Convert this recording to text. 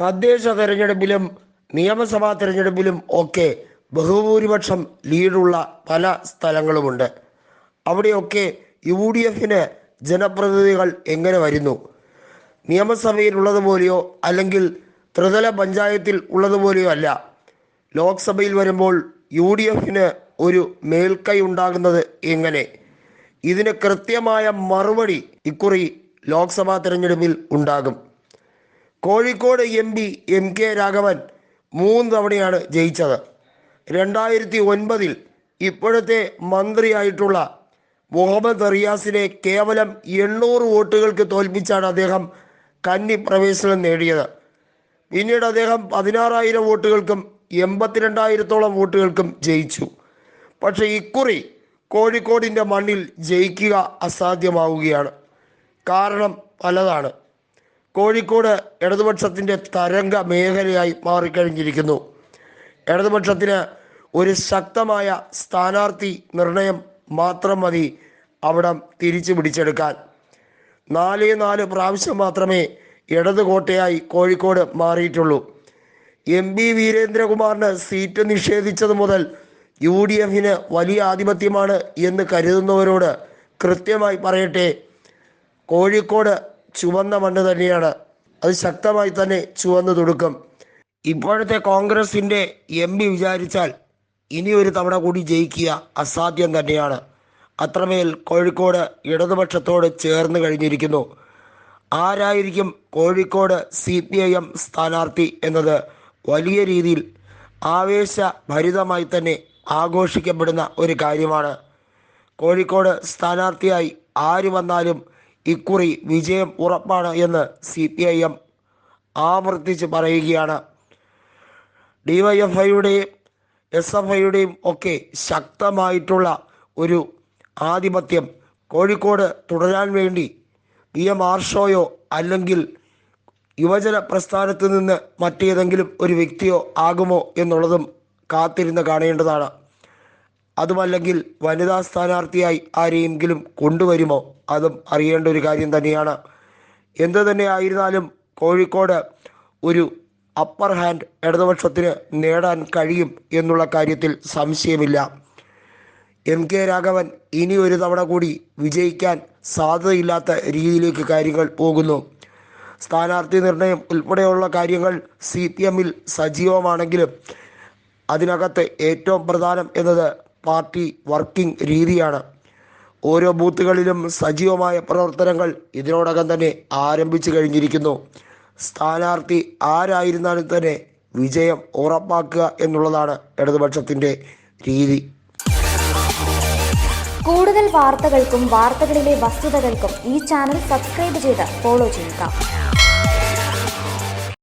തദ്ദേശ തെരഞ്ഞെടുപ്പിലും നിയമസഭാ തെരഞ്ഞെടുപ്പിലും ഒക്കെ ബഹുഭൂരിപക്ഷം ലീഡുള്ള പല സ്ഥലങ്ങളുമുണ്ട്. അവിടെയൊക്കെ യു ഡി എഫിന് ജനപ്രതിനിധികൾ എങ്ങനെ വരുന്നു? നിയമസഭയിൽ ഉള്ളതുപോലെയോ അല്ലെങ്കിൽ ത്രിതല പഞ്ചായത്തിൽ ഉള്ളതുപോലെയോ അല്ല. ലോക്സഭയിൽ വരുമ്പോൾ യു ഡി എഫിന് ഒരു മേൽക്കൈ ഉണ്ടാകുന്നത് എങ്ങനെ? ഇതിന് കൃത്യമായ മറുപടി ഇക്കുറി ലോക്സഭാ തെരഞ്ഞെടുപ്പിൽ ഉണ്ടാകും. Kozhikode M P M K Raghavan മൂന്ന് തവണയാണ് ജയിച്ചത്. രണ്ടായിരത്തി ഒൻപതിൽ ഇപ്പോഴത്തെ മന്ത്രിയായിട്ടുള്ള മുഹമ്മദ് റിയാസിനെ കേവലം എണ്ണൂറ് വോട്ടുകൾക്ക് തോൽപ്പിച്ചാണ് അദ്ദേഹം കന്നി പ്രവേശനം നേടിയത്. പിന്നീട് അദ്ദേഹം പതിനാറായിരം വോട്ടുകൾക്കും എൺപത്തിരണ്ടായിരത്തോളം വോട്ടുകൾക്കും ജയിച്ചു. പക്ഷേ ഇക്കുറി കോഴിക്കോടിന്റെ മണ്ണിൽ ജയിക്കുക അസാധ്യമാവുകയാണ്. കാരണം പലതാണ്. കോഴിക്കോട് ഇടതുപക്ഷത്തിന്റെ തരംഗ മേഖലയായി മാറിക്കഴിഞ്ഞിരിക്കുന്നു. ഇടതുപക്ഷത്തിന് ഒരു ശക്തമായ സ്ഥാനാർത്ഥി നിർണയം മാത്രം മതി അവിടം തിരിച്ചു പിടിച്ചെടുക്കാൻ. നാല് നാല് പ്രാവശ്യം മാത്രമേ ഇടത് കോട്ടയായി കോഴിക്കോട് മാറിയിട്ടുള്ളൂ. എം പി വീരേന്ദ്രകുമാറിന് സീറ്റ് നിഷേധിച്ചത് മുതൽ യു ഡി എഫിന് വലിയ ആധിപത്യമാണ് എന്ന് കരുതുന്നവരോട് കൃത്യമായി പറയട്ടെ. കോഴിക്കോട് ചുവന്ന മണ്ണ് തന്നെയാണ്. അത് ശക്തമായി തന്നെ ചുവന്നു തുടുക്കും. ഇപ്പോഴത്തെ കോൺഗ്രസിന്റെ എം പി വിചാരിച്ചാൽ ഇനി ഒരു തവണ കൂടി ജയിക്കുക അസാധ്യം തന്നെയാണ്. അത്രമേൽ കോഴിക്കോട് ഇടതുപക്ഷത്തോട് ചേർന്ന് കഴിഞ്ഞിരിക്കുന്നു. ആരായിരിക്കും Kozhikode C P I M സ്ഥാനാർത്ഥി എന്നത് വലിയ രീതിയിൽ ആവേശഭരിതമായി തന്നെ ആഘോഷിക്കപ്പെടുന്ന ഒരു കാര്യമാണ്. കോഴിക്കോട് സ്ഥാനാർത്ഥിയായി ആര് വന്നാലും ഇക്കുറി വിജയം ഉറപ്പാണ് എന്ന് സി പി ഐ എം ആവർത്തിച്ച് പറയുകയാണ്. ഡിവൈഎഫ്ഐയുടെയും എസ് എഫ് ഐയുടെയും ഒക്കെ ശക്തമായിട്ടുള്ള ഒരു ആധിപത്യം കോഴിക്കോട് തുടരാൻ വേണ്ടി പി എം ആർഷോയോ അല്ലെങ്കിൽ യുവജന പ്രസ്ഥാനത്ത് നിന്ന് മറ്റേതെങ്കിലും ഒരു വ്യക്തിയോ ആകുമോ എന്നുള്ളതും കാത്തിരുന്ന് കാണേണ്ടതാണ്. അതുമല്ലെങ്കിൽ വനിതാ സ്ഥാനാർത്ഥിയായി ആരെയെങ്കിലും കൊണ്ടുവരുമോ? അതും അറിയേണ്ട ഒരു കാര്യം തന്നെയാണ്. എന്തു തന്നെ ആയിരുന്നാലും കോഴിക്കോട് ഒരു അപ്പർ ഹാൻഡ് ഇടതുപക്ഷത്തിന് നേടാൻ കഴിയും എന്നുള്ള കാര്യത്തിൽ സംശയമില്ല. എം കെ രാഘവൻ ഇനി ഒരു തവണ കൂടി വിജയിക്കാൻ സാധ്യതയില്ലാത്ത രീതിയിലേക്ക് കാര്യങ്ങൾ പോകുന്നു. സ്ഥാനാർത്ഥി നിർണയം ഉൾപ്പെടെയുള്ള കാര്യങ്ങൾ സി പി എമ്മിൽ സജീവമാണെങ്കിലും അതിനകത്ത് ഏറ്റവും പ്രധാനം എന്നത് പാർട്ടി വർക്കിംഗ് രീതിയാണ്. ഓരോ ബൂത്തുകളിലും സജീവമായ പ്രവർത്തനങ്ങൾ ഇതിനോടകം തന്നെ ആരംഭിച്ചു കഴിഞ്ഞിരിക്കുന്നു. സ്ഥാനാർത്ഥി ആരായിരുന്നാലും തന്നെ വിജയം ഉറപ്പാക്കുക എന്നുള്ളതാണ് ഇടതുപക്ഷത്തിന്റെ രീതി. കൂടുതൽ വാർത്തകൾക്കും വാർത്തകളിലെ വസ്തുതകൾക്കും ഈ ചാനൽ സബ്സ്ക്രൈബ് ചെയ്ത് ഫോളോ ചെയ്യുക.